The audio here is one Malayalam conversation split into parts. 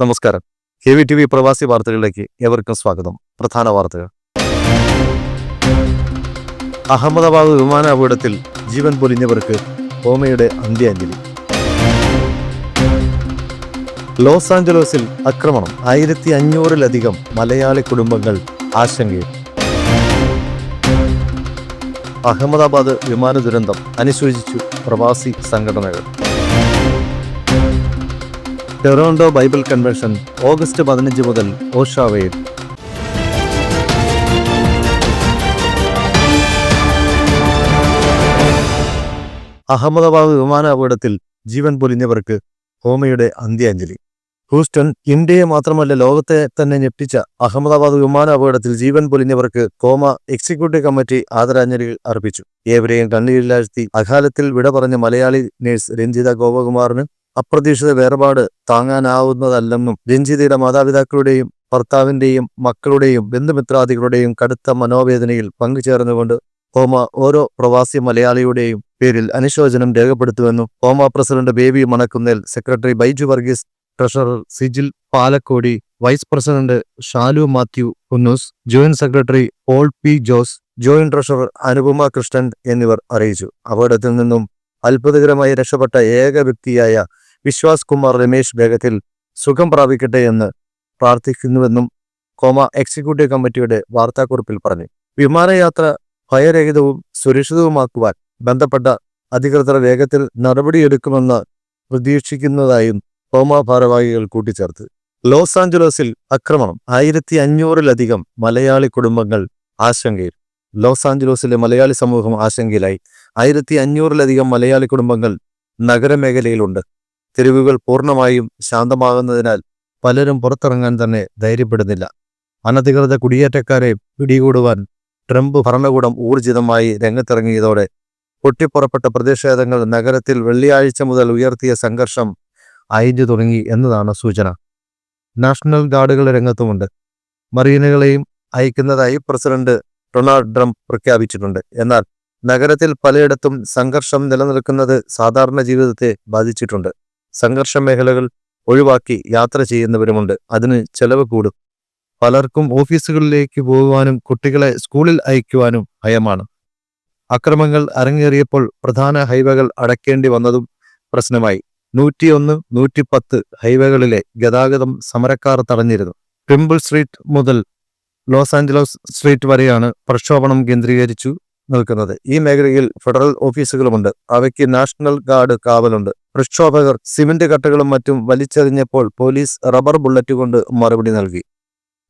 നമസ്കാരം. കെ വി ടി വി പ്രവാസി വാർത്തകളിലേക്ക് ഏവർക്കും സ്വാഗതം. പ്രധാന വാർത്തകൾ. അഹമ്മദാബാദ് വിമാന അപകടത്തിൽ ജീവൻ പൊലിഞ്ഞവർക്ക് ഓമയുടെ അന്ത്യാഞ്ജലി. ലോസ് ആഞ്ചലോസിൽ ആക്രമണം. ആയിരത്തി അഞ്ഞൂറിലധികം മലയാളി കുടുംബങ്ങൾ ആശങ്കയിൽ. അഹമ്മദാബാദ് വിമാന ദുരന്തം അനുശോചിച്ചു പ്രവാസി സംഘടനകൾ. ടൊറോണ്ടോ ബൈബിൾ കൺവെൻഷൻ ഓഗസ്റ്റ് പതിനഞ്ച് മുതൽ ഓഷാവയിൽ. അഹമ്മദാബാദ് വിമാന അപകടത്തിൽ ജീവൻ പൊലിഞ്ഞവർക്ക് ഹോമയുടെ അന്ത്യാഞ്ജലി. ഹൂസ്റ്റൺ ഇന്ത്യയെ മാത്രമല്ല ലോകത്തെ തന്നെ ഞെട്ടിച്ച അഹമ്മദാബാദ് വിമാന അപകടത്തിൽ ജീവൻ പൊലിഞ്ഞവർക്ക് കോമ എക്സിക്യൂട്ടീവ് കമ്മിറ്റി ആദരാഞ്ജലികൾ അർപ്പിച്ചു. ഏവരെയും കണ്ണീരിലാഴ്ത്തി അകാലത്തിൽ വിട പറഞ്ഞ മലയാളി നേഴ്സ് രഞ്ജിത ഗോപകുമാറിന് അപ്രതീക്ഷിത വേർപാട് താങ്ങാനാവുന്നതല്ലെന്നും രഞ്ജിതയുടെ മാതാപിതാക്കളുടെയും ഭർത്താവിന്റെയും മക്കളുടെയും ബന്ധുമിത്രാദികളുടെയും കടുത്ത മനോവേദനയിൽ പങ്കുചേർന്നുകൊണ്ട് ഹോമ ഓരോ പ്രവാസി മലയാളിയുടെയും പേരിൽ അനുശോചനം രേഖപ്പെടുത്തുമെന്നും ഹോമ president Baby Manakkunnel secretary Baiju Varghese treasurer Sijil Palakkodi vice president Shalu Mathew Kunnus joint secretary Paul P Jose joint treasurer Anupama Krishnan എന്നിവർ അറിയിച്ചു. അപകടത്തിൽ നിന്നും അത്ഭുതകരമായി രക്ഷപ്പെട്ട ഏക വ്യക്തിയായ വിശ്വാസ് കുമാർ രമേശ് വേഗത്തിൽ സുഖം പ്രാപിക്കട്ടെ എന്ന് പ്രാർത്ഥിക്കുന്നുവെന്നും കോമ എക്സിക്യൂട്ടീവ് കമ്മിറ്റിയുടെ വാർത്താക്കുറിപ്പിൽ പറഞ്ഞു. വിമാനയാത്ര ഭയരഹിതവും സുരക്ഷിതവുമാക്കുവാൻ ബന്ധപ്പെട്ട അധികൃതർ വേഗത്തിൽ നടപടിയെടുക്കുമെന്ന് പ്രതീക്ഷിക്കുന്നതായും കോമ ഭാരവാഹികൾ കൂട്ടിച്ചേർത്ത്. ലോസ് ആഞ്ചലസിൽ ആക്രമണം ആയിരത്തി അഞ്ഞൂറിലധികം മലയാളി കുടുംബങ്ങൾ ആശങ്കയിൽ. ലോസ് ആഞ്ചലസിലെ മലയാളി സമൂഹം ആശങ്കയിലായി. ആയിരത്തി അഞ്ഞൂറിലധികം മലയാളി കുടുംബങ്ങൾ നഗരമേഖലയിലുണ്ട്. തെരുവുകൾ പൂർണമായും ശാന്തമാകുന്നതിനാൽ പലരും പുറത്തിറങ്ങാൻ തന്നെ ധൈര്യപ്പെടുന്നില്ല. അനധികൃത കുടിയേറ്റക്കാരെ പിടികൂടുവാൻ ട്രംപ് ഭരണകൂടം ഊർജിതമായി രംഗത്തിറങ്ങിയതോടെ പൊട്ടിപ്പുറപ്പെട്ട പ്രതിഷേധങ്ങൾ നഗരത്തിൽ വെള്ളിയാഴ്ച മുതൽ ഉയർത്തിയ സംഘർഷം അയഞ്ഞു തുടങ്ങി എന്നതാണ് സൂചന. നാഷണൽ ഗാർഡുകൾ രംഗത്തുമുണ്ട്. മറീനുകളെയും അയക്കുന്നതായി പ്രസിഡന്റ് ഡൊണാൾഡ് ട്രംപ് പ്രഖ്യാപിച്ചിട്ടുണ്ട്. എന്നാൽ നഗരത്തിൽ പലയിടത്തും സംഘർഷം നിലനിൽക്കുന്നത് സാധാരണ ജീവിതത്തെ ബാധിച്ചിട്ടുണ്ട്. സംഘർഷ മേഖലകൾ ഒഴിവാക്കി യാത്ര ചെയ്യുന്നവരുമുണ്ട്. അതിന് ചെലവ് കൂടും. പലർക്കും ഓഫീസുകളിലേക്ക് പോകുവാനും കുട്ടികളെ സ്കൂളിൽ അയക്കുവാനും ഭയമാണ്. അക്രമങ്ങൾ അരങ്ങേറിയപ്പോൾ പ്രധാന ഹൈവേകൾ അടയ്ക്കേണ്ടി വന്നതും പ്രശ്നമായി. നൂറ്റിയൊന്ന് നൂറ്റിപ്പത്ത് ഹൈവേകളിലെ ഗതാഗതം സമരക്കാർ തടഞ്ഞിരുന്നു. പിമ്പിൾ സ്ട്രീറ്റ് മുതൽ ലോസ് ആഞ്ചലസ് സ്ട്രീറ്റ് വരെയാണ് പ്രക്ഷോഭണം കേന്ദ്രീകരിച്ചു. നിൽക്കുന്നത്. ഈ മേഖലയിൽ ഫെഡറൽ ഓഫീസുകളുമുണ്ട്. അവയ്ക്ക് നാഷണൽ ഗാർഡ് കാവലുണ്ട്. പ്രക്ഷോഭകർ സിമന്റ് കട്ടകളും മറ്റും വലിച്ചെറിഞ്ഞപ്പോൾ പോലീസ് റബ്ബർ ബുള്ളറ്റ് കൊണ്ട് മറുപടി നൽകി.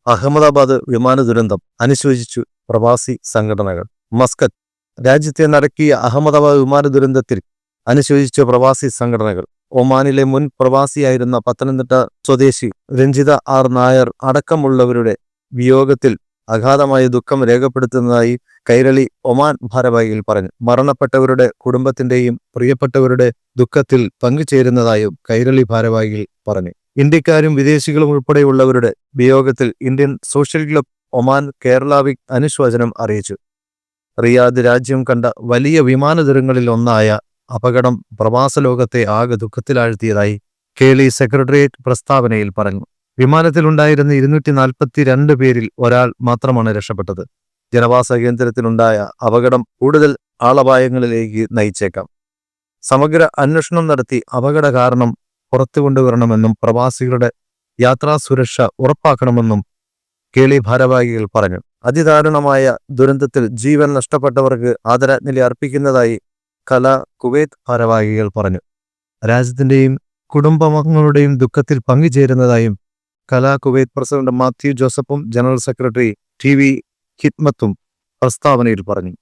അഹമ്മദാബാദ് വിമാന ദുരന്തം അനുശോചിച്ചു പ്രവാസി സംഘടനകൾ. മസ്കറ്റ്. രാജ്യത്തെ നടക്കിയ അഹമ്മദാബാദ് വിമാന ദുരന്തത്തിൽ അനുശോചിച്ച പ്രവാസി സംഘടനകൾ. ഒമാനിലെ മുൻ പ്രവാസിയായിരുന്ന പത്തനംതിട്ട സ്വദേശി രഞ്ജിത ആർ നായർ അടക്കമുള്ളവരുടെ വിയോഗത്തിൽ അഗാധമായ ദുഃഖം രേഖപ്പെടുത്തുന്നതായി കൈരളി ഒമാൻ ഭാരവാഹിയിൽ പറഞ്ഞു. മരണപ്പെട്ടവരുടെ കുടുംബത്തിന്റെയും പ്രിയപ്പെട്ടവരുടെ ദുഃഖത്തിൽ പങ്കുചേരുന്നതായും കൈരളി ഭാരവാഹിയിൽ പറഞ്ഞു. ഇന്ത്യക്കാരും വിദേശികളും ഉൾപ്പെടെയുള്ളവരുടെ വിയോഗത്തിൽ ഇന്ത്യൻ സോഷ്യൽ ക്ലബ് ഒമാൻ കേരളാവിക് അനുശോചനം അറിയിച്ചു. റിയാദ് രാജ്യം കണ്ട വലിയ വിമാനദുരങ്ങളിൽ ഒന്നായ അപകടം പ്രവാസ ലോകത്തെ ആകെ ദുഃഖത്തിലാഴ്ത്തിയതായി കേളി സെക്രട്ടേറിയറ്റ് പ്രസ്താവനയിൽ പറഞ്ഞു. വിമാനത്തിലുണ്ടായിരുന്ന ഇരുന്നൂറ്റി നാൽപ്പത്തി രണ്ട് പേരിൽ ഒരാൾ മാത്രമാണ് രക്ഷപ്പെട്ടത്. ജനവാസ കേന്ദ്രത്തിലുണ്ടായ അപകടം കൂടുതൽ ആളപായങ്ങളിലേക്ക് നയിച്ചേക്കാം. സമഗ്ര അന്വേഷണം നടത്തി അപകട കാരണം പുറത്തു കൊണ്ടുവരണമെന്നും പ്രവാസികളുടെ യാത്രാ സുരക്ഷ ഉറപ്പാക്കണമെന്നും കേളി ഭാരവാഹികൾ പറഞ്ഞു. അതിദാരുണമായ ദുരന്തത്തിൽ ജീവൻ നഷ്ടപ്പെട്ടവർക്ക് ആദരാജ്ഞലി അർപ്പിക്കുന്നതായി കല കുവൈത്ത് ഭാരവാഹികൾ പറഞ്ഞു. രാജ്യത്തിന്റെയും കുടുംബങ്ങളുടെയും ദുഃഖത്തിൽ പങ്കുചേരുന്നതായും കലാ കുവൈത്ത് പ്രസിഡന്റ് മാത്യു ജോസഫും ജനറൽ സെക്രട്ടറി ടി വി ഹിത്മത്തും പ്രസ്താവനയിൽ പറഞ്ഞു.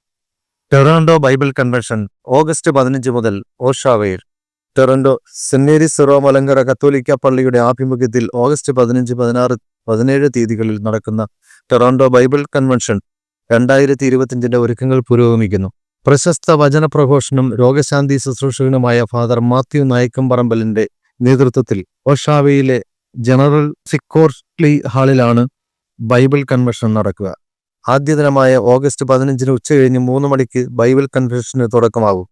ടൊറാൻഡോ ബൈബിൾ കൺവെൻഷൻ ഓഗസ്റ്റ് പതിനഞ്ച് മുതൽ ഓഷാവയിൽ ടൊറന്റോ സെന്നേരി സിറോ മലങ്കര കത്തോലിക്ക പള്ളിയുടെ ആഭിമുഖ്യത്തിൽ ഓഗസ്റ്റ് പതിനഞ്ച് പതിനാറ് പതിനേഴ് തീയതികളിൽ നടക്കുന്ന ടെറാൻഡോ ബൈബിൾ കൺവെൻഷൻ രണ്ടായിരത്തി ഇരുപത്തിയഞ്ചിന്റെ ഒരുക്കങ്ങൾ പുരോഗമിക്കുന്നു. പ്രശസ്ത വചന പ്രഘോഷനും രോഗശാന്തി ശുശ്രൂഷകനുമായ ഫാദർ മാത്യു നായിക്കമ്പറമ്പലിന്റെ നേതൃത്വത്തിൽ ഓഷാവയിലെ ജനറൽ സിക്കോർലി ഹാളിലാണ് ബൈബിൾ കൺവെൻഷൻ നടക്കുക. ആദ്യ ദിനമായ ഓഗസ്റ്റ് പതിനഞ്ചിന് ഉച്ചകഴിഞ്ഞ് മൂന്ന് മണിക്ക് ബൈബിൾ കൺവെൻഷന് തുടക്കമാകും.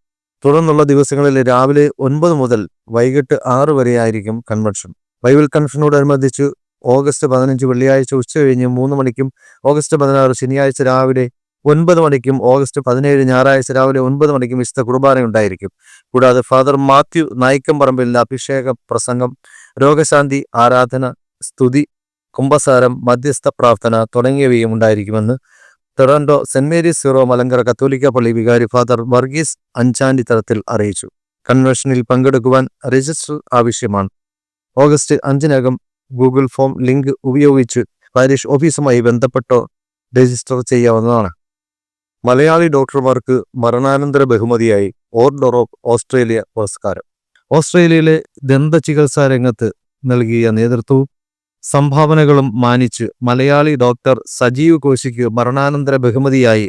തുടർന്നുള്ള ദിവസങ്ങളിൽ രാവിലെ ഒൻപത് മുതൽ വൈകിട്ട് ആറ് വരെയായിരിക്കും കൺവെൻഷൻ. ബൈബിൾ കൺവെൻഷനോടനുബന്ധിച്ച് ഓഗസ്റ്റ് പതിനഞ്ച് വെള്ളിയാഴ്ച ഉച്ച കഴിഞ്ഞ് മൂന്ന് മണിക്കും ഓഗസ്റ്റ് പതിനാറ് ശനിയാഴ്ച രാവിലെ ഒൻപത് മണിക്കും ഓഗസ്റ്റ് പതിനേഴ് ഞായറാഴ്ച രാവിലെ ഒൻപത് മണിക്കും വിശുദ്ധ കുർബാന ഉണ്ടായിരിക്കും. കൂടാതെ ഫാദർ മാത്യു നായിക്കമ്പറമ്പിലിന്റെ അഭിഷേക പ്രസംഗം രോഗശാന്തി ആരാധന സ്തുതി കുംഭസാരം മധ്യസ്ഥ പ്രാർത്ഥന തുടങ്ങിയവയും ഉണ്ടായിരിക്കുമെന്ന് Toronto Saint Mary's Syro Malankara കത്തോലിക്ക പള്ളി വികാരി ഫാദർ വർഗീസ് അഞ്ചാണ്ടി തലത്തിൽ അറിയിച്ചു. കൺവെൻഷനിൽ പങ്കെടുക്കുവാൻ രജിസ്റ്റർ ആവശ്യമാണ്. ഓഗസ്റ്റ് അഞ്ചിനകം ഗൂഗിൾ ഫോം ലിങ്ക് ഉപയോഗിച്ച് പാരിഷ് ഓഫീസുമായി ബന്ധപ്പെട്ടോ രജിസ്റ്റർ ചെയ്യാവുന്നതാണ്. മലയാളി ഡോക്ടർമാർക്ക് മരണാനന്തര ബഹുമതിയായി ഓർഡർ ഓഫ് ഓസ്ട്രേലിയ പുരസ്കാരം. ഓസ്ട്രേലിയയിലെ ദന്ത ചികിത്സാ രംഗത്ത് നൽകിയ നേതൃത്വവും സംഭാവനകളും മാനിച്ച് മലയാളി ഡോക്ടർ സജീവ് കോശിക്ക് മരണാനന്തര ബഹുമതിയായി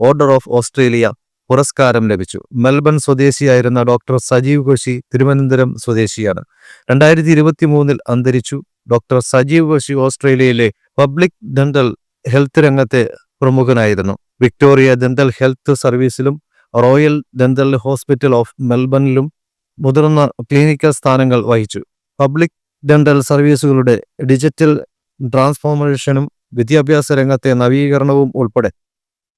ഓർഡർ ഓഫ് ഓസ്ട്രേലിയ പുരസ്കാരം ലഭിച്ചു. മെൽബൺ സ്വദേശിയായിരുന്ന ഡോക്ടർ സജീവ് കോശി തിരുവനന്തപുരം സ്വദേശിയാണ്. രണ്ടായിരത്തി ഇരുപത്തി മൂന്നിൽ അന്തരിച്ചു ഡോക്ടർ സജീവ് കോശി ഓസ്ട്രേലിയയിലെ പബ്ലിക് ഡെന്റൽ ഹെൽത്ത് രംഗത്തെ പ്രമുഖനായിരുന്നു. വിക്ടോറിയ ഡെന്റൽ ഹെൽത്ത് സർവീസിലും റോയൽ ഡെന്റൽ ഹോസ്പിറ്റൽ ഓഫ് മെൽബണിലും മുതിർന്ന ക്ലിനിക്കൽ സ്ഥാനങ്ങൾ വഹിച്ചു. പബ്ലിക് ഡെന്റൽ സർവീസുകളുടെ ഡിജിറ്റൽ ട്രാൻസ്ഫോർമേഷനും വിദ്യാഭ്യാസ രംഗത്തെ നവീകരണവും ഉൾപ്പെടെ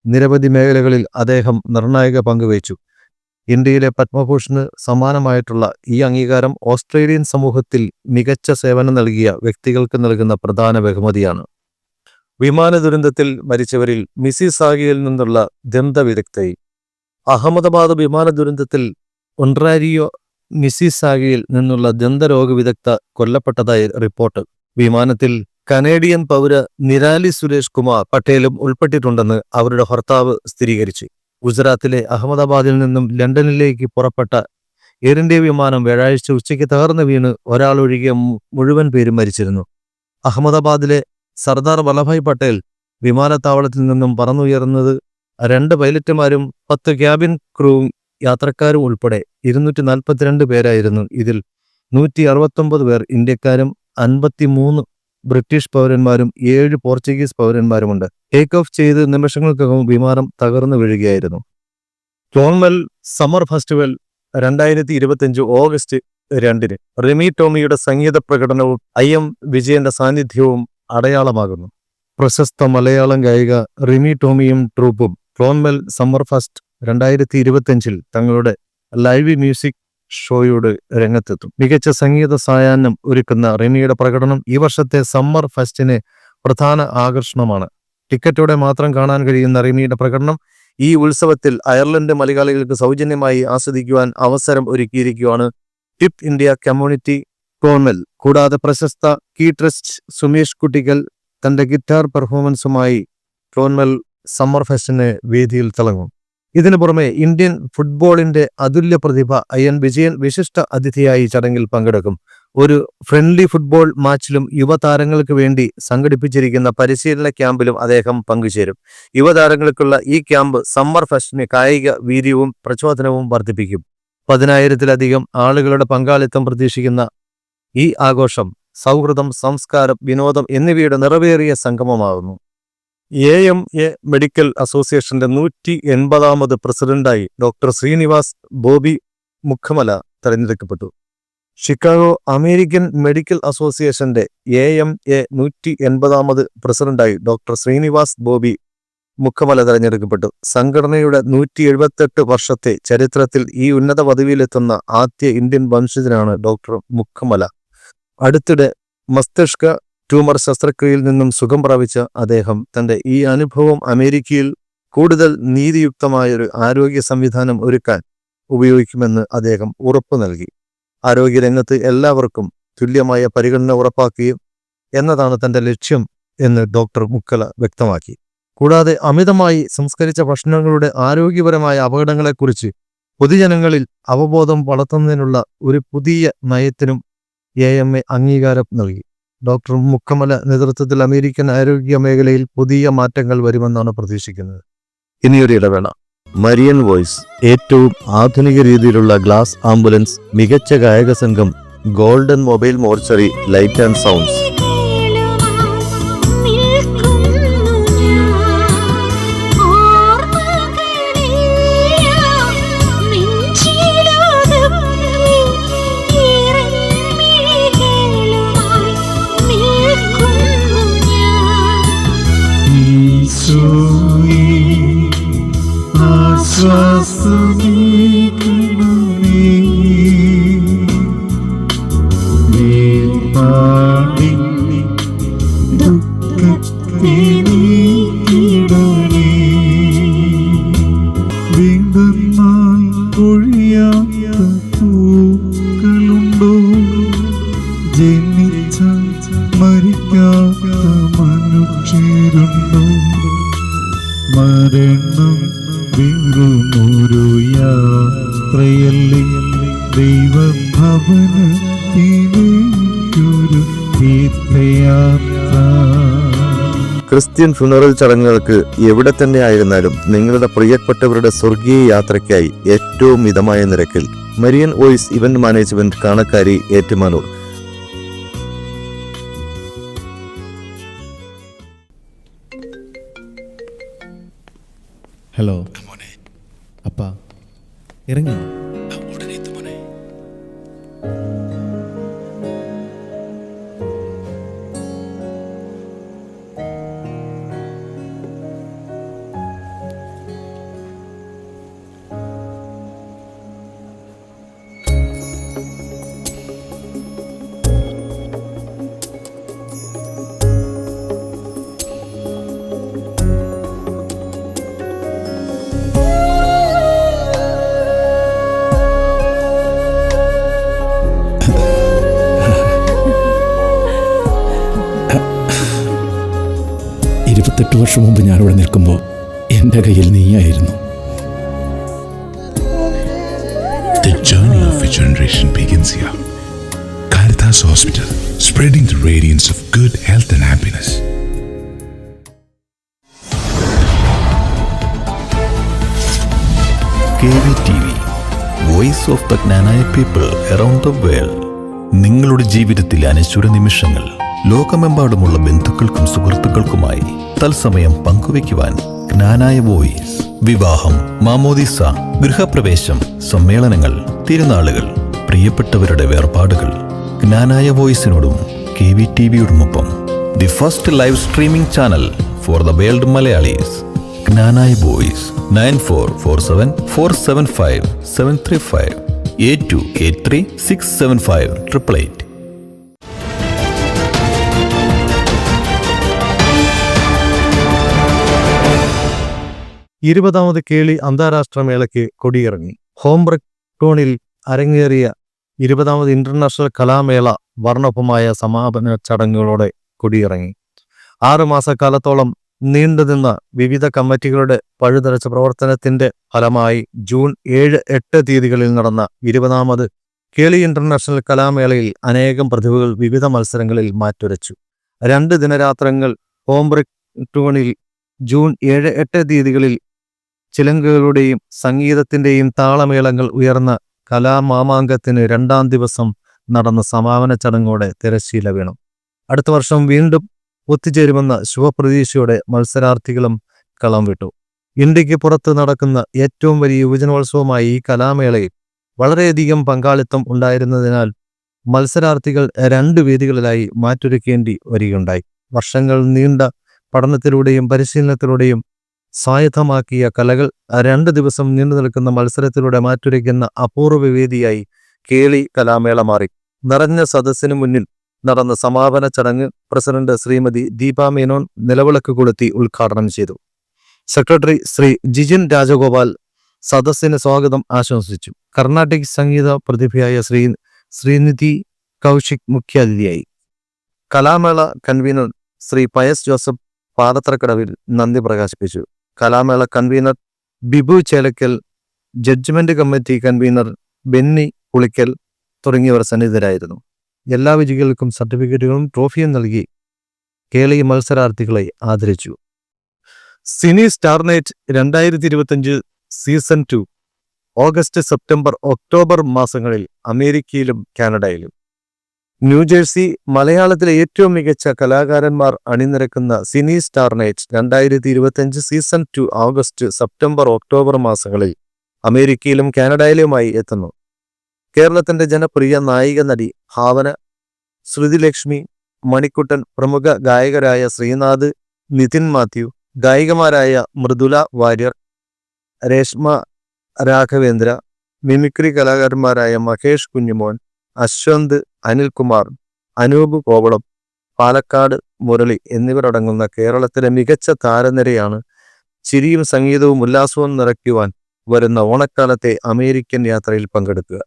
നിരവധി മേഖലകളിൽ അദ്ദേഹം നിർണായക പങ്കുവഹിച്ചു ഇന്ത്യയിലെ പത്മഭൂഷണ് സമാനമായിട്ടുള്ള ഈ അംഗീകാരം ഓസ്ട്രേലിയൻ സമൂഹത്തിൽ മികച്ച സേവനം നൽകിയ വ്യക്തികൾക്ക് നൽകുന്ന പ്രധാന ബഹുമതിയാണ്. വിമാന ദുരന്തത്തിൽ മരിച്ചവരിൽ മിസിസാഗിയിൽ നിന്നുള്ള ദന്ത വിദഗ്ധയി അഹമ്മദാബാദ് വിമാന ദുരന്തത്തിൽ ഒൺറാരിയോ മിസിസാഗിയിൽ നിന്നുള്ള ദന്തരോഗ വിദഗ്ധ കൊല്ലപ്പെട്ടതായി റിപ്പോർട്ട്. വിമാനത്തിൽ കനേഡിയൻ പൗര നിരാലി സുരേഷ് കുമാർ പട്ടേലും ഉൾപ്പെട്ടിട്ടുണ്ടെന്ന് അവരുടെ ഭർത്താവ് സ്ഥിരീകരിച്ചു. ഗുജറാത്തിലെ അഹമ്മദാബാദിൽ നിന്നും ലണ്ടനിലേക്ക് പുറപ്പെട്ട എയർ ഇന്ത്യ വിമാനം വ്യാഴാഴ്ച ഉച്ചയ്ക്ക് തകർന്നു വീണ് ഒരാളൊഴികെ മുഴുവൻ പേരും മരിച്ചിരുന്നു. അഹമ്മദാബാദിലെ സർദാർ വല്ലഭായ് പട്ടേൽ വിമാനത്താവളത്തിൽ നിന്നും പറന്നുയർന്നത് രണ്ട് പൈലറ്റുമാരും പത്ത് ക്യാബിൻ ക്രൂവും യാത്രക്കാരും ഉൾപ്പെടെ ഇരുന്നൂറ്റി നാൽപ്പത്തിരണ്ട് പേരായിരുന്നു ഇതിൽ. നൂറ്റി അറുപത്തൊമ്പത് പേർ ഇന്ത്യക്കാരും അൻപത്തി മൂന്ന് ബ്രിട്ടീഷ് പൗരന്മാരും ഏഴ് പോർച്ചുഗീസ് പൗരന്മാരുമുണ്ട്. ടേക്ക് ഓഫ് ചെയ്ത് നിമിഷങ്ങൾക്കകം വിമാനം തകർന്നു വീഴുകയായിരുന്നു. ടോൺമെൽ സമ്മർ ഫെസ്റ്റിവൽ രണ്ടായിരത്തി ഇരുപത്തിയഞ്ച് ഓഗസ്റ്റ് രണ്ടിന്. റിമി ടോമിയുടെ സംഗീത പ്രകടനവും ഐ എം വിജയന്റെ സാന്നിധ്യവും അടയാളമാകുന്നു. പ്രശസ്ത മലയാളം ഗായിക റിമി ടോമിയും ട്രൂപ്പും ക്ലോൺമെൽ സമ്മർ ഫസ്റ്റ് രണ്ടായിരത്തി ഇരുപത്തിയഞ്ചിൽ തങ്ങളുടെ ലൈവ് മ്യൂസിക് ഷോയോട് രംഗത്തെത്തും. മികച്ച സംഗീത സായാഹ്നം ഒരുക്കുന്ന റിമിയുടെ പ്രകടനം ഈ വർഷത്തെ സമ്മർ ഫെസ്റ്റിന് പ്രധാന ആകർഷണമാണ്. ടിക്കറ്റോടെ മാത്രം കാണാൻ കഴിയുന്ന റിമിയുടെ പ്രകടനം ഈ ഉത്സവത്തിൽ അയർലൻഡ് മലയാളികൾക്ക് സൗജന്യമായി ആസ്വദിക്കുവാൻ അവസരം ഒരുക്കിയിരിക്കുകയാണ് ടിപ്പ് ഇന്ത്യ കമ്മ്യൂണിറ്റി കോൺവെൽ കൂടാതെ പ്രശസ്ത കീട്രസ്റ്റ് സുമേഷ് കുട്ടികൾ തന്റെ ഗിറ്റാർ പെർഫോമൻസുമായി ടോൺമെൽ സമ്മർ ഫെസ്റ്റിന് വേദിയിൽ തിളങ്ങും. ഇതിനു പുറമെ ഇന്ത്യൻ ഫുട്ബോളിന്റെ അതുല്യ പ്രതിഭ അയ്യൻ വിജയൻ വിശിഷ്ട അതിഥിയായി ചടങ്ങിൽ പങ്കെടുക്കും. ഒരു ഫ്രണ്ട്ലി ഫുട്ബോൾ മാച്ചിലും യുവതാരങ്ങൾക്ക് വേണ്ടി സംഘടിപ്പിച്ചിരിക്കുന്ന പരിശീലന ക്യാമ്പിലും അദ്ദേഹം പങ്കുചേരും. യുവതാരങ്ങൾക്കുള്ള ഈ ക്യാമ്പ് സമ്മർ ഫെസ്റ്റിന് കായിക വീര്യവും പ്രചോദനവും വർദ്ധിപ്പിക്കും. പതിനായിരത്തിലധികം ആളുകളുടെ പങ്കാളിത്തം പ്രതീക്ഷിക്കുന്ന ഈ ആഘോഷം സൗഹൃദം സംസ്കാരം വിനോദം എന്നിവയുടെ നിറവേറിയ സംഗമമാകുന്നു. എ എം എ മെഡിക്കൽ അസോസിയേഷന്റെ നൂറ്റി എൺപതാമത് പ്രസിഡന്റായി ഡോക്ടർ ശ്രീനിവാസ് ബോബി മുഖമല തെരഞ്ഞെടുക്കപ്പെട്ടു. ഷിക്കാഗോ അമേരിക്കൻ മെഡിക്കൽ അസോസിയേഷന്റെ എ എം എ നൂറ്റി എൺപതാമത് പ്രസിഡന്റായി ഡോക്ടർ ശ്രീനിവാസ് ബോബി മുഖമല തെരഞ്ഞെടുക്കപ്പെട്ടു. സംഘടനയുടെ നൂറ്റി എഴുപത്തെട്ട് വർഷത്തെ ചരിത്രത്തിൽ ഈ ഉന്നത പദവിയിലെത്തുന്ന ആദ്യ ഇന്ത്യൻ വംശജനാണ് ഡോക്ടർ മുഖമല. അടുത്തിടെ മസ്തിഷ്ക ട്യൂമർ ശസ്ത്രക്രിയയിൽ നിന്നും സുഖം പ്രാപിച്ച അദ്ദേഹം തന്റെ ഈ അനുഭവം അമേരിക്കയിൽ കൂടുതൽ നീതിയുക്തമായൊരു ആരോഗ്യ സംവിധാനം ഒരുക്കാൻ ഉപയോഗിക്കുമെന്ന് അദ്ദേഹം ഉറപ്പു നൽകി. ആരോഗ്യരംഗത്ത് എല്ലാവർക്കും തുല്യമായ പരിഗണന ഉറപ്പാക്കുകയും എന്നതാണ് തന്റെ ലക്ഷ്യം എന്ന് ഡോക്ടർ മുക്കല വ്യക്തമാക്കി. കൂടാതെ അമിതമായി സംസ്കരിച്ച ഭക്ഷണങ്ങളുടെ ആരോഗ്യപരമായ അപകടങ്ങളെക്കുറിച്ച് പൊതുജനങ്ങളിൽ അവബോധം വളർത്തുന്നതിനുള്ള ഒരു പുതിയ നയത്തിനും എ എം എ അംഗീകാരം നൽകി. ഡോക്ടർ മുക്കമല നേതൃത്വത്തിൽ അമേരിക്കൻ ആരോഗ്യ മേഖലയിൽ പുതിയ മാറ്റങ്ങൾ വരുമെന്നാണ് പ്രതീക്ഷിക്കുന്നത്. ഇനിയൊരു ഇടവേള. മരിയൻ വോയ്സ് ഏറ്റവും ആധുനിക രീതിയിലുള്ള ഗ്ലാസ് ആംബുലൻസ് മികച്ച ഗായക സംഘം golden mobile mortuary light and sounds ും. Jesus. യാത്രയല്ലേ ദൈവഭവനത്തിലേക്കൊരു തീർത്ഥയാത്ര. ക്രിസ്ത്യൻ ഫ്യൂണറൽ ചടങ്ങുകൾക്ക് എവിടെ തന്നെ ആയിരുന്നാലും നിങ്ങളുടെ പ്രിയപ്പെട്ടവരുടെ സ്വർഗീയ യാത്രയ്ക്കായി ഏറ്റവും മിതമായ നിരക്കിൽ Marian voice event management Kanakkari Ettumanoor. Hello. ഇറങ്ങി വർഷം മുമ്പ് ഞാനിവിടെ നിൽക്കുമ്പോൾ എന്റെ കയ്യിൽ നീയായിരുന്നു The journey of a generation begins here. Caritas Hospital, spreading the radiance of good health and happiness. KVTV Voice of the Knanaya People Around the world നിങ്ങളുടെ ജീവിതത്തിലെ അനശ്വര നിമിഷങ്ങൾ ലോകമെമ്പാടുമുള്ള ബന്ധുക്കൾക്കും സുഹൃത്തുക്കൾക്കുമായി തത്സമയം പങ്കുവയ്ക്കുവാൻ ജ്ഞാനായ വോയിസ്. വിവാഹം മാമോദിസ ഗൃഹപ്രവേശം സമ്മേളനങ്ങൾ തിരുനാളുകൾ പ്രിയപ്പെട്ടവരുടെ വേർപാടുകൾ. ജ്ഞാനായ വോയിസിനോടും K V T വിയോടുമൊപ്പം the first live streaming channel for the world Malayalees. Knanaya voice nine four four seven four seven five seven three five eight two eight three six seven five triple eight. ഇരുപതാമത് Keli അന്താരാഷ്ട്ര മേളയ്ക്ക് കൊടിയിറങ്ങി. ഹോംബ്രക് ടോണിൽ അരങ്ങേറിയ ഇരുപതാമത് ഇന്റർനാഷണൽ കലാമേള വർണൊപ്പമായ സമാപന ചടങ്ങുകളോടെ കൊടിയിറങ്ങി. ആറുമാസക്കാലത്തോളം നീണ്ടുനിന്ന വിവിധ കമ്മിറ്റികളുടെ പഴുതടച്ച പ്രവർത്തനത്തിന്റെ ഫലമായി ജൂൺ ഏഴ് എട്ട് തീയതികളിൽ നടന്ന ഇരുപതാമത് കേളി ഇന്റർനാഷണൽ കലാമേളയിൽ അനേകം പ്രതിഭകൾ വിവിധ മത്സരങ്ങളിൽ മാറ്റുരച്ചു. രണ്ട് ദിനരാത്രങ്ങൾ ഹോംബ്രിക് ടൂണിൽ ജൂൺ ഏഴ് എട്ട് തീയതികളിൽ ചിലങ്കുകളുടെയും സംഗീതത്തിന്റെയും താളമേളങ്ങൾ ഉയർന്ന കലാമാമാങ്കത്തിന് രണ്ടാം ദിവസം നടന്ന സമാപന ചടങ്ങോടെ തിരശ്ശീല വീണു. അടുത്ത വർഷം വീണ്ടും ഒത്തുചേരുമെന്ന ശുഭപ്രതീക്ഷയോടെ മത്സരാർത്ഥികളും കളം വിട്ടു. ഇന്ത്യയ്ക്ക് പുറത്ത് നടക്കുന്ന ഏറ്റവും വലിയ യുവജനോത്സവമായി ഈ കലാമേളയിൽ വളരെയധികം പങ്കാളിത്തം ഉണ്ടായിരുന്നതിനാൽ മത്സരാർത്ഥികൾ രണ്ട് വേദികളിലായി മാറ്റൊരുക്കേണ്ടി വരികയുണ്ടായി. വർഷങ്ങൾ നീണ്ട പഠനത്തിലൂടെയും പരിശീലനത്തിലൂടെയും സ്വായത്തമാക്കിയ കലകൾ രണ്ട് ദിവസം നീണ്ടു നിൽക്കുന്ന മത്സരത്തിലൂടെ മാറ്റുരയ്ക്കുന്ന അപൂർവ വേദിയായി കേളി കലാമേള മാറി. നിറഞ്ഞ സദസ്സിനു മുന്നിൽ നടന്ന സമാപന ചടങ്ങ് പ്രസിഡന്റ് ശ്രീമതി ദീപ മേനോൻ നിലവിളക്ക് കൊളുത്തി ഉദ്ഘാടനം ചെയ്തു. സെക്രട്ടറി ശ്രീ ജിജിൻ രാജഗോപാൽ സദസ്സിന് സ്വാഗതം ആശംസിച്ചു. കർണാട്ടിക് സംഗീത പ്രതിഭയായ ശ്രീ ശ്രീനിധി കൗശിക് മുഖ്യാതിഥിയായി. കലാമേള convener Shri Pius Joseph Padathrakkadavil നന്ദി പ്രകാശിപ്പിച്ചു. കലാമേള convener Bibu Chelakkal judgement committee convener Benny Kulikkal തുടങ്ങിയവർ സന്നിഹിതരായിരുന്നു. എല്ലാ വിജയികൾക്കും സർട്ടിഫിക്കറ്റുകളും ട്രോഫിയും നൽകി കേളി മത്സരാർത്ഥികളെ ആദരിച്ചു. സിനി സ്റ്റാർ നൈറ്റ് രണ്ടായിരത്തി ഇരുപത്തിയഞ്ച് season two August September October മാസങ്ങളിൽ അമേരിക്കയിലും കാനഡയിലും. ന്യൂജേഴ്സി മലയാളത്തിലെ ഏറ്റവും മികച്ച കലാകാരന്മാർ അണിനിരക്കുന്ന സിനി സ്റ്റാർ നൈറ്റ് രണ്ടായിരത്തി ഇരുപത്തിയഞ്ച് season two August September October മാസങ്ങളിൽ അമേരിക്കയിലും കാനഡയിലുമായി എത്തുന്നു. കേരളത്തിന്റെ ജനപ്രിയ നായിക നടി ഭാവന ശ്രുതിലക്ഷ്മി മണിക്കുട്ടൻ പ്രമുഖ ഗായകരായ ശ്രീനാഥ് നിതിൻ മാത്യു ഗായികമാരായ മൃദുല വാര്യർ രേഷ്മ രാഘവേന്ദ്ര മിമിക്രി കലാകാരന്മാരായ മഹേഷ് കുഞ്ഞുമോൻ അശ്വന്ത് അനിൽകുമാർ അനൂപ് കോവളം പാലക്കാട് മുരളി എന്നിവരടങ്ങുന്ന കേരളത്തിലെ മികച്ച താരനിരയാണ് ചിരിയും സംഗീതവും ഉല്ലാസവും നിറയ്ക്കുവാൻ വരുന്ന ഓണക്കാലത്തെ അമേരിക്കൻ യാത്രയിൽ പങ്കെടുക്കുക.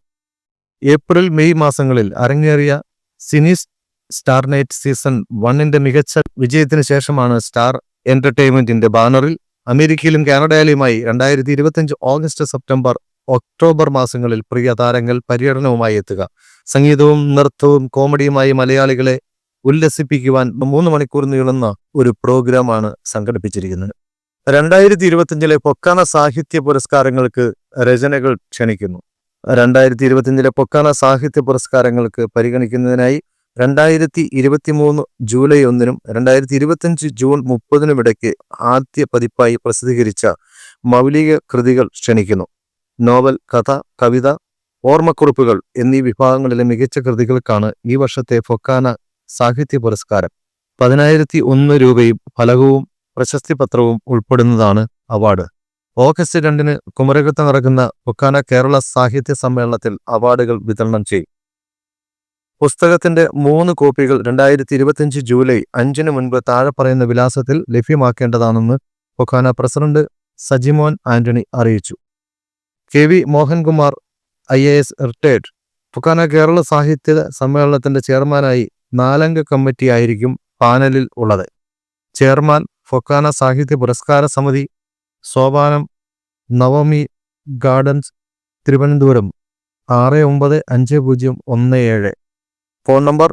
ഏപ്രിൽ മെയ് മാസങ്ങളിൽ അരങ്ങേറിയ സിനിസ് സ്റ്റാർ നൈറ്റ് സീസൺ വണ്ണിന്റെ മികച്ച വിജയത്തിന് ശേഷമാണ് സ്റ്റാർ എന്റർടൈൻമെന്റിന്റെ ബാനറിൽ അമേരിക്കയിലും കാനഡയിലുമായി രണ്ടായിരത്തി ഇരുപത്തിയഞ്ച് ഓഗസ്റ്റ് സെപ്റ്റംബർ ഒക്ടോബർ മാസങ്ങളിൽ പ്രിയ താരങ്ങൾ പര്യടനവുമായി എത്തുക. സംഗീതവും നൃത്തവും കോമഡിയുമായി മലയാളികളെ ഉല്ലസിപ്പിക്കുവാൻ മൂന്ന് മണിക്കൂർ നീളുന്ന ഒരു പ്രോഗ്രാമാണ് സംഘടിപ്പിച്ചിരിക്കുന്നത്. രണ്ടായിരത്തി ഇരുപത്തിയഞ്ചിലെ പൊക്കാന സാഹിത്യ പുരസ്കാരങ്ങൾക്ക് രചനകൾ ക്ഷണിക്കുന്നു. രണ്ടായിരത്തി ഇരുപത്തിയഞ്ചിലെ പൊക്കാന സാഹിത്യ പുരസ്കാരങ്ങൾക്ക് പരിഗണിക്കുന്നതിനായി രണ്ടായിരത്തി ഇരുപത്തി മൂന്ന് ജൂലൈ ഒന്നിനും രണ്ടായിരത്തി ഇരുപത്തിയഞ്ച് ജൂൺ മുപ്പതിനും ഇടയ്ക്ക് ആദ്യ പതിപ്പായി പ്രസിദ്ധീകരിച്ച മൗലിക കൃതികൾ ക്ഷണിക്കുന്നു. നോവൽ കഥ കവിത ഓർമ്മക്കുറിപ്പുകൾ എന്നീ വിഭാഗങ്ങളിലെ മികച്ച കൃതികൾക്കാണ് ഈ വർഷത്തെ ഫൊക്കാന സാഹിത്യ പുരസ്കാരം. പതിനായിരത്തി ഒന്ന് രൂപയും ഫലകവും പ്രശസ്തി പത്രവും ഉൾപ്പെടുന്നതാണ് അവാർഡ്. ഓഗസ്റ്റ് രണ്ടിന് കുമരകത്ത് നടക്കുന്ന ഫൊക്കാന കേരള സാഹിത്യ സമ്മേളനത്തിൽ അവാർഡുകൾ വിതരണം ചെയ്യും. പുസ്തകത്തിന്റെ മൂന്ന് കോപ്പികൾ രണ്ടായിരത്തി ഇരുപത്തിയഞ്ച് ജൂലൈ അഞ്ചിന് മുൻപ് താഴെ പറയുന്ന വിലാസത്തിൽ ലഭ്യമാക്കേണ്ടതാണെന്ന് ഫൊക്കാന പ്രസിഡന്റ് സജിമോൻ ആന്റണി അറിയിച്ചു. K V Mohankumar I A S retired. Fokana Kerala സാഹിത്യ സമ്മേളനത്തിന്റെ ചെയർമാനായി നാലംഗ കമ്മിറ്റി ആയിരിക്കും പാനലിൽ ഉള്ളത്. ചെയർമാൻ ഫൊക്കാന സാഹിത്യ പുരസ്കാര സമിതി സോപാനം നവമി ഗാർഡൻസ് തിരുവനന്തപുരം ആറ് ഒമ്പത് അഞ്ച് പൂജ്യം ഒന്ന് ഏഴ്. ഫോൺ നമ്പർ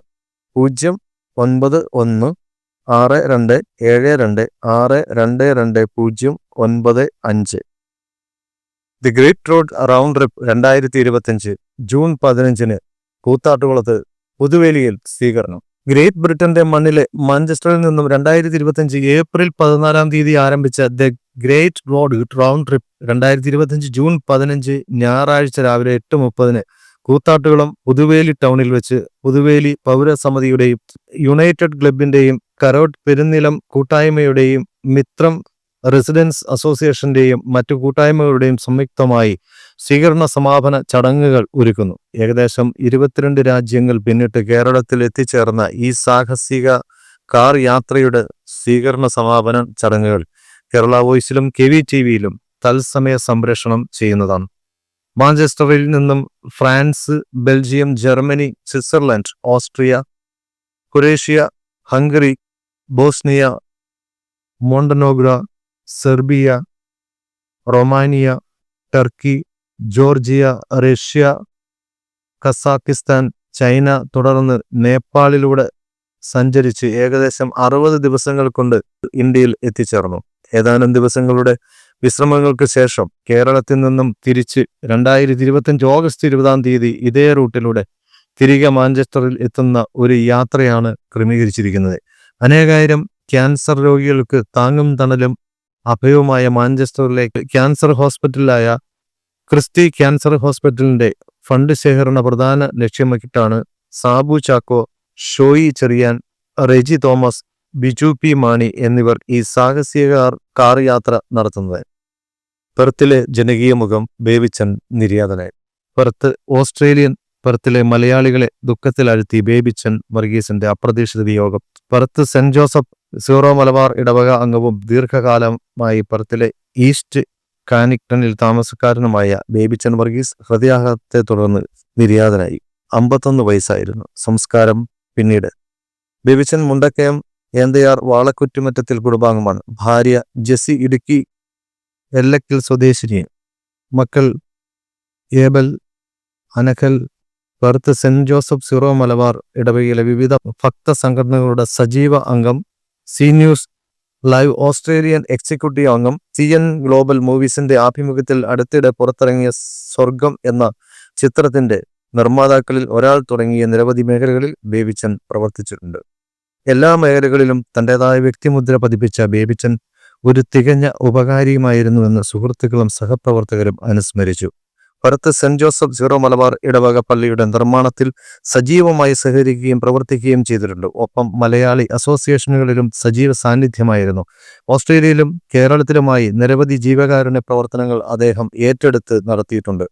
പൂജ്യം ഒൻപത് ഒന്ന് ആറ് രണ്ട് ഏഴ് രണ്ട് ആറ് രണ്ട് രണ്ട് പൂജ്യം ഒൻപത് അഞ്ച്. The great road round trip രണ്ടായിരത്തി ഇരുപത്തിയഞ്ച് ജൂൺ പതിനഞ്ചിന് കൂത്താട്ടുകുളത്ത് പുതുവേലിയിൽ സ്വീകരണം. ഗ്രേറ്റ് ബ്രിട്ടന്റെ മണ്ണിലെ മാഞ്ചസ്റ്ററിൽ നിന്നും രണ്ടായിരത്തി ഇരുപത്തിയഞ്ച് ഏപ്രിൽ പതിനാലാം തീയതി ആരംഭിച്ച the great road round trip രണ്ടായിരത്തി ഇരുപത്തിയഞ്ച് ജൂൺ പതിനഞ്ച് ഞായറാഴ്ച രാവിലെ എട്ട് മുപ്പതിന് കൂത്താട്ടുകുളം പുതുവേലി ടൗണിൽ വെച്ച് പുതുവേലി പൗരസമിതിയുടെയും യുണൈറ്റഡ് ക്ലബിന്റെയും കരോട്ട് പെരുന്നിലം കൂട്ടായ്മയുടെയും മിത്രം റെസിഡൻസ് അസോസിയേഷന്റെയും മറ്റു കൂട്ടായ്മകളുടെയും സംയുക്തമായി സ്വീകരണ സമാപന ചടങ്ങുകൾ ഒരുക്കുന്നു. ഏകദേശം ഇരുപത്തിരണ്ട് രാജ്യങ്ങൾ പിന്നിട്ട് കേരളത്തിൽ എത്തിച്ചേർന്ന ഈ സാഹസിക കാർ യാത്രയുടെ സ്വീകരണ സമാപന ചടങ്ങുകൾ കേരള വോയിസിലും കെ വി ടി വിയിലും തത്സമയ സംപ്രേഷണം ചെയ്യുന്നതാണ്. മാഞ്ചസ്റ്ററിൽ നിന്നും France Belgium Germany Switzerland Austria Croatia Hungary Bosnia Montenegro Serbia Romania Turkey Georgia Russia Kazakhstan China തുടർന്ന് നേപ്പാളിലൂടെ സഞ്ചരിച്ച് ഏകദേശം അറുപത് ദിവസങ്ങൾ കൊണ്ട് ഇന്ത്യയിൽ എത്തിച്ചേർന്നു. ഏതാനും ദിവസങ്ങളുടെ വിശ്രമങ്ങൾക്ക് ശേഷം കേരളത്തിൽ നിന്നും തിരിച്ച് രണ്ടായിരത്തി ഇരുപത്തിയഞ്ച് ഓഗസ്റ്റ് ഇരുപതാം തീയതി ഇതേ റൂട്ടിലൂടെ തിരികെ മാഞ്ചസ്റ്ററിൽ എത്തുന്ന ഒരു യാത്രയാണ് ക്രമീകരിച്ചിരിക്കുന്നത്. അനേകായിരം ക്യാൻസർ രോഗികൾക്ക് താങ്ങും തണലും അഭയവുമായ മാഞ്ചസ്റ്ററിലെ ക്യാൻസർ ഹോസ്പിറ്റലായ ക്രിസ്റ്റി ക്യാൻസർ ഹോസ്പിറ്റലിന്റെ ഫണ്ട് ശേഖരണ പ്രധാന ലക്ഷ്യമാക്കിയിട്ടാണ് സാബു ചാക്കോ ഷോയി ചെറിയാൻ റെജി തോമസ് ബിജു പി മാണി എന്നിവർ ഈ സാഹസിക കാർ- കാർ യാത്ര നടത്തുന്നത്. പെർത്തിലെ ജനകീയ മുഖം ബേബിച്ചൻ നിര്യാതനായി. പെർത്ത് ഓസ്ട്രേലിയൻ പെർത്തിലെ മലയാളികളെ ദുഃഖത്തിലഴുത്തി ബേബിച്ചൻ വർഗീസിന്റെ അപ്രതീക്ഷിത വിയോഗം. Perth Saint Joseph Syro Malabar ഇടവക അംഗവും ദീർഘകാലമായി പെർത്തിലെ ഈസ്റ്റ് കാനിക്ടണിൽ താമസക്കാരനുമായ ബേബിച്ചൻ വർഗീസ് ഹൃദയാഘാതത്തെ തുടർന്ന് നിര്യാതനായി. അമ്പത്തൊന്ന് വയസ്സായിരുന്നു. സംസ്കാരം പിന്നീട്. ബേബിച്ചൻ മുണ്ടക്കയം ഏന്തയാർ വാളക്കുറ്റുമറ്റത്തിൽ കുടുംബാംഗമാണ്. ഭാര്യ ജെസി ഇടുക്കി എല്ലക്കൽ സ്വദേശിനി. മക്കൾ Abel അനഖൽ Perth Saint Joseph Syro Malabar ഇടവകയിലെ വിവിധ ഭക്ത സംഘടനകളുടെ സജീവ അംഗം C news live Australian executive അംഗം സി എൻ ഗ്ലോബൽ മൂവീസിന്റെ ആഭിമുഖ്യത്തിൽ അടുത്തിടെ പുറത്തിറങ്ങിയ സ്വർഗം എന്ന ചിത്രത്തിന്റെ നിർമ്മാതാക്കളിൽ ഒരാൾ തുടങ്ങിയ നിരവധി മേഖലകളിൽ ബേബിച്ചൻ പ്രവർത്തിച്ചിട്ടുണ്ട്. എല്ലാ മേഖലകളിലും തന്റേതായ വ്യക്തിമുദ്ര പതിപ്പിച്ച ബേബിച്ചൻ ഒരു തികഞ്ഞ ഉപകാരിയുമായിരുന്നുവെന്ന് സുഹൃത്തുക്കളും സഹപ്രവർത്തകരും അനുസ്മരിച്ചു. പുറത്ത് സെന്റ് ജോസഫ് സീറോ മലബാർ ഇടവക പള്ളിയുടെ നിർമ്മാണത്തിൽ സജീവമായി സഹകരിക്കുകയും പ്രവർത്തിക്കുകയും ചെയ്തിട്ടുണ്ട്. ഒപ്പം മലയാളി അസോസിയേഷനുകളിലും സജീവ സാന്നിധ്യമായിരുന്നു. ഓസ്ട്രേലിയയിലും കേരളത്തിലുമായി നിരവധി ജീവകാരുണ്യ പ്രവർത്തനങ്ങൾ അദ്ദേഹം ഏറ്റെടുത്ത് നടത്തിയിട്ടുണ്ട്.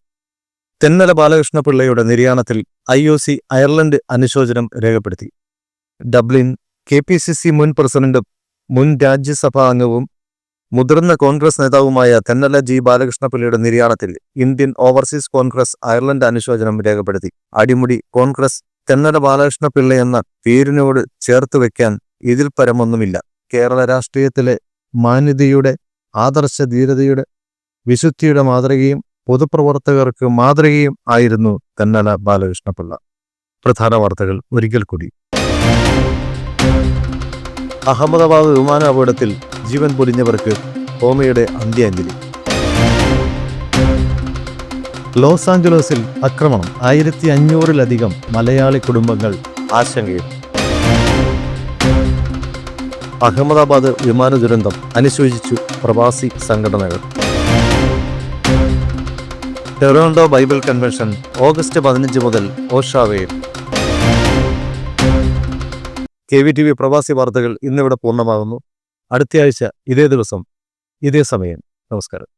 തെന്നല ബാലകൃഷ്ണപിള്ളയുടെ നിര്യാണത്തിൽ ഐ ഒ സി അയർലൻഡ് അനുശോചനം രേഖപ്പെടുത്തി. Dublin K P C C മുൻ പ്രസിഡന്റും മുൻ രാജ്യസഭാ അംഗവും മുതിർന്ന കോൺഗ്രസ് നേതാവുമായ തെന്നല ജി ബാലകൃഷ്ണപിള്ളയുടെ നിര്യാണത്തിൽ ഇന്ത്യൻ ഓവർസീസ് കോൺഗ്രസ് അയർലൻഡ് അനുശോചനം രേഖപ്പെടുത്തി. അടിമുടി കോൺഗ്രസ് തെന്നല ബാലകൃഷ്ണപിള്ള എന്ന പേരിനോട് ചേർത്ത് വെക്കാൻ ഇതിൽ പരമൊന്നുമില്ല. കേരള രാഷ്ട്രീയത്തിലെ മാന്യതയുടെ ആദർശ ധീരതയുടെ വിശുദ്ധിയുടെ മാതൃകയും പൊതുപ്രവർത്തകർക്ക് മാതൃകയും ആയിരുന്നു തെന്നല ബാലകൃഷ്ണപിള്ള. പ്രധാന വാർത്തകൾ ഒരിക്കൽ കൂടി. അഹമ്മദാബാദ് വിമാന അപകടത്തിൽ ജീവൻ പൊലിഞ്ഞവർക്ക് ഹോമയുടെ അന്ത്യാഞ്ജലി. ലോസ് ആഞ്ചലസിൽ ആക്രമണം ആയിരത്തി അഞ്ഞൂറിലധികം മലയാളി കുടുംബങ്ങൾ ആശങ്കയിൽ. അഹമ്മദാബാദ് വിമാന ദുരന്തം അനുശോചിച്ചു പ്രവാസി സംഘടനകൾ. ടൊറോണ്ടോ ബൈബിൾ കൺവെൻഷൻ ഓഗസ്റ്റ് പതിനഞ്ച് മുതൽ ഓഷാവയിൽ. കെ വി ടി വി പ്രവാസി വാർത്തകൾ ഇന്നിവിടെ പൂർണമാകുന്നു. അടുത്തയാഴ്ച ഇതേ ദിവസം ഇതേ സമയം. നമസ്കാരം.